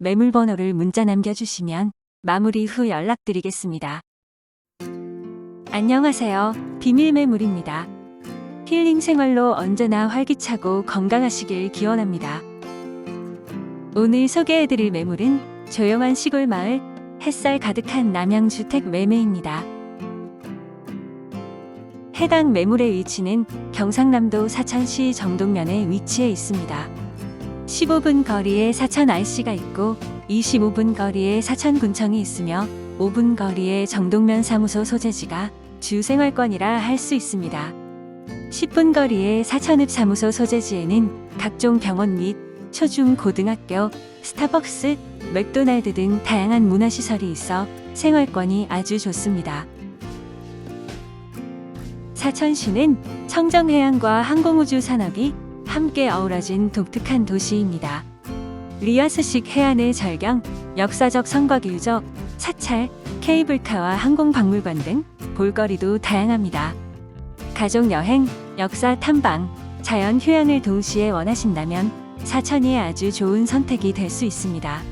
매물 번호를 문자 남겨주시면 마무리 후 연락드리겠습니다. 안녕하세요. 비밀 매물입니다. 힐링 생활로 언제나 활기차고 건강하시길 기원합니다. 오늘 소개해드릴 매물은 조용한 시골 마을 햇살 가득한 남양주택 매매입니다. 해당 매물의 위치는 경상남도 사천시 정동면에 위치해 있습니다. 15분 거리에 사천 IC가 있고 25분 거리에 사천 군청이 있으며 5분 거리에 정동면 사무소 소재지가 주 생활권이라 할 수 있습니다. 10분 거리의 사천읍 사무소 소재지에는 각종 병원 및 초중 고등학교, 스타벅스, 맥도날드 등 다양한 문화시설이 있어 생활권이 아주 좋습니다. 사천시는 청정해양과 항공우주 산업이 함께 어우러진 독특한 도시입니다. 리아스식 해안의 절경, 역사적 성곽 유적, 사찰, 케이블카와 항공박물관 등 볼거리도 다양합니다. 가족 여행, 역사 탐방, 자연 휴양을 동시에 원하신다면 사천이 아주 좋은 선택이 될 수 있습니다.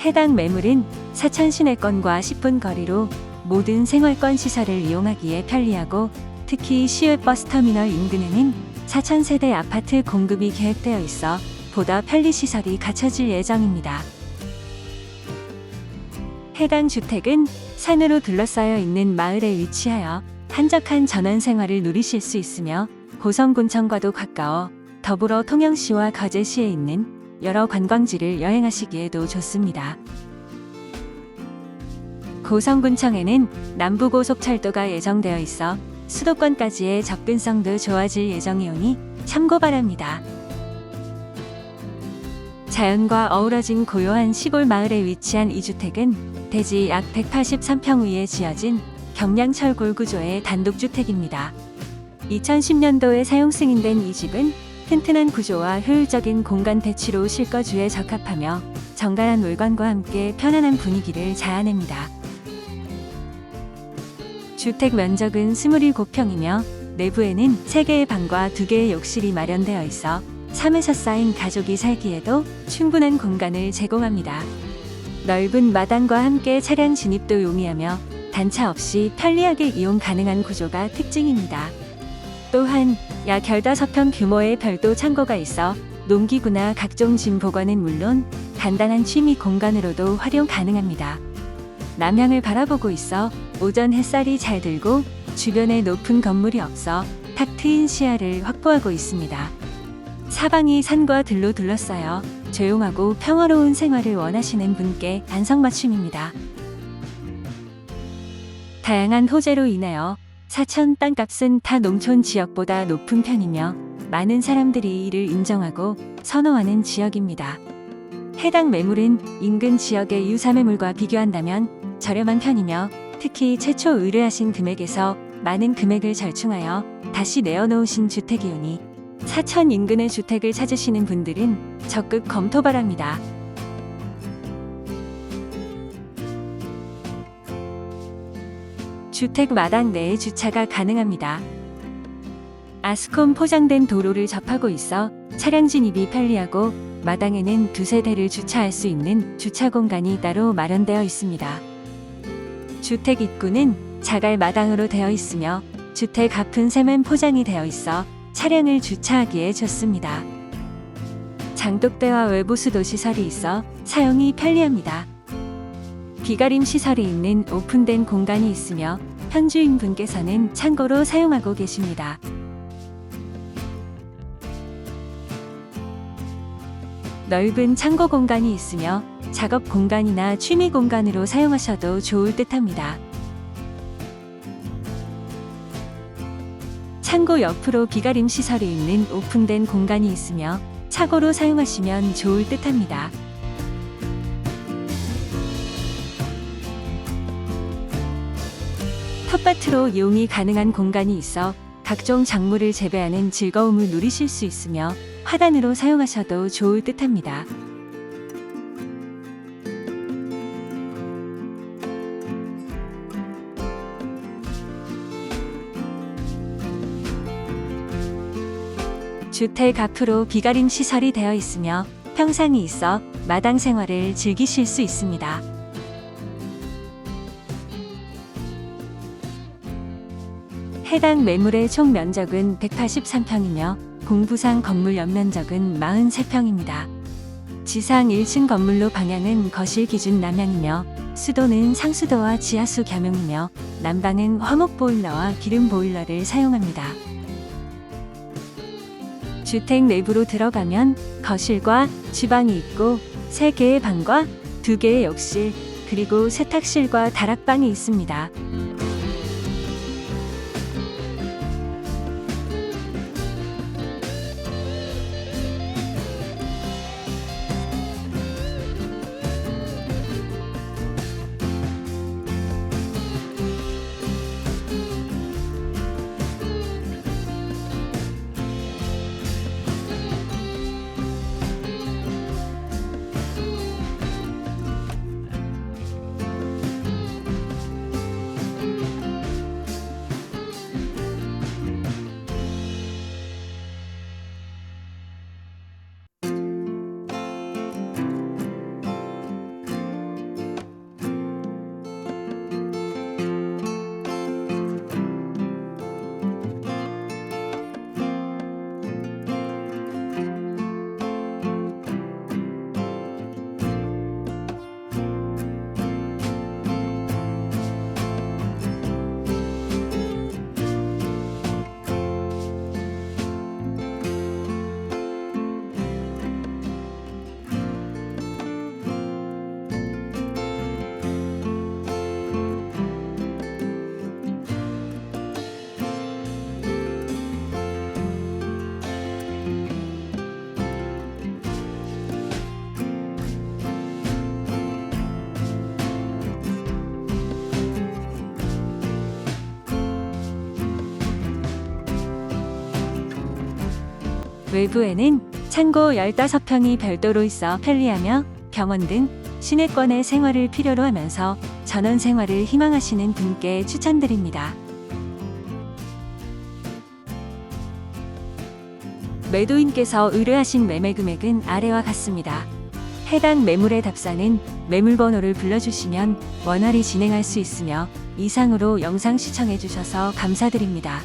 해당 매물은 사천 시내권과 10분 거리로 모든 생활권 시설을 이용하기에 편리하고 특히 시외 버스터미널 인근에는 4천 세대 아파트 공급이 계획되어 있어 보다 편리 시설이 갖춰질 예정입니다. 해당 주택은 산으로 둘러싸여 있는 마을에 위치하여 한적한 전원 생활을 누리실 수 있으며 고성군청과도 가까워 더불어 통영시와 거제시에 있는 여러 관광지를 여행하시기에도 좋습니다. 고성군청에는 남부고속철도가 예정되어 있어 수도권까지의 접근성도 좋아질 예정이오니 참고 바랍니다. 자연과 어우러진 고요한 시골 마을에 위치한 이 주택은 대지 약 183평 위에 지어진 경량철골 구조의 단독주택입니다. 2010년도에 사용 승인된 이 집은 튼튼한 구조와 효율적인 공간 배치로 실거주에 적합하며 정갈한 물건과 함께 편안한 분위기를 자아냅니다. 주택 면적은 27평이며 내부에는 3개의 방과 2개의 욕실이 마련되어 있어 삶에서 쌓인 가족이 살기에도 충분한 공간을 제공합니다. 넓은 마당과 함께 차량 진입도 용이하며 단차 없이 편리하게 이용 가능한 구조가 특징입니다. 또한 약 15평 규모의 별도 창고가 있어 농기구나 각종 짐 보관은 물론 간단한 취미 공간으로도 활용 가능합니다. 남향을 바라보고 있어 오전 햇살이 잘 들고 주변에 높은 건물이 없어 탁 트인 시야를 확보하고 있습니다. 사방이 산과 들로 둘러싸여 조용하고 평화로운 생활을 원하시는 분께 안성맞춤입니다. 다양한 호재로 인하여 사천 땅값은 타 농촌 지역보다 높은 편이며 많은 사람들이 이를 인정하고 선호하는 지역입니다. 해당 매물은 인근 지역의 유사매물과 비교한다면 저렴한 편이며 특히 최초 의뢰하신 금액에서 많은 금액을 절충하여 다시 내어놓으신 주택이오니 사천 인근의 주택을 찾으시는 분들은 적극 검토 바랍니다. 주택 마당 내에 주차가 가능합니다. 아스콘 포장된 도로를 접하고 있어 차량 진입이 편리하고 마당에는 두세 대를 주차할 수 있는 주차 공간이 따로 마련되어 있습니다. 주택 입구는 자갈 마당으로 되어 있으며 주택 앞은 세면 포장이 되어 있어 차량을 주차하기에 좋습니다. 장독대와 외부 수도 시설이 있어 사용이 편리합니다. 비가림 시설이 있는 오픈된 공간이 있으며 현주인 분께서는 창고로 사용하고 계십니다. 넓은 창고 공간이 있으며 작업 공간이나 취미 공간으로 사용하셔도 좋을 듯 합니다. 창고 옆으로 비가림 시설이 있는 오픈된 공간이 있으며 착오로 사용하시면 좋을 듯 합니다. 텃밭으로 이용이 가능한 공간이 있어 각종 작물을 재배하는 즐거움을 누리실 수 있으며 화단으로 사용하셔도 좋을 듯 합니다. 주택 앞으로 비가림 시설이 되어 있으며 평상이 있어 마당 생활을 즐기실 수 있습니다. 해당 매물의 총 면적은 183평이며 공부상 건물 연면적은 43평입니다. 지상 1층 건물로 방향은 거실 기준 남향이며 수도는 상수도와 지하수 겸용이며 난방은 화목 보일러와 기름 보일러를 사용합니다. 주택 내부로 들어가면 거실과 주방이 있고 3개의 방과 2개의 욕실, 그리고 세탁실과 다락방이 있습니다. 외부에는 창고 15평이 별도로 있어 편리하며 병원 등 시내권의 생활을 필요로 하면서 전원 생활을 희망하시는 분께 추천드립니다. 매도인께서 의뢰하신 매매 금액은 아래와 같습니다. 해당 매물의 답사는 매물 번호를 불러주시면 원활히 진행할 수 있으며 이상으로 영상 시청해 주셔서 감사드립니다.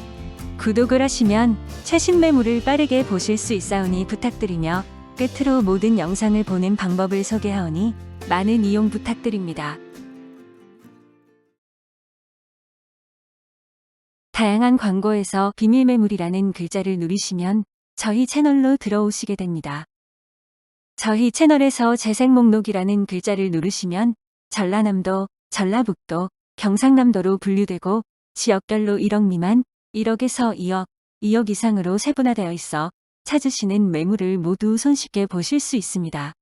구독을 하시면 최신 매물을 빠르게 보실 수 있사오니 부탁드리며 끝으로 모든 영상을 보는 방법을 소개하오니 많은 이용 부탁드립니다. 다양한 광고에서 비밀 매물이라는 글자를 누르시면 저희 채널로 들어오시게 됩니다. 저희 채널에서 재생 목록이라는 글자를 누르시면 전라남도, 전라북도, 경상남도로 분류되고 지역별로 1억 미만, 1억에서 2억, 2억 이상으로 세분화되어 있어 찾으시는 매물을 모두 손쉽게 보실 수 있습니다.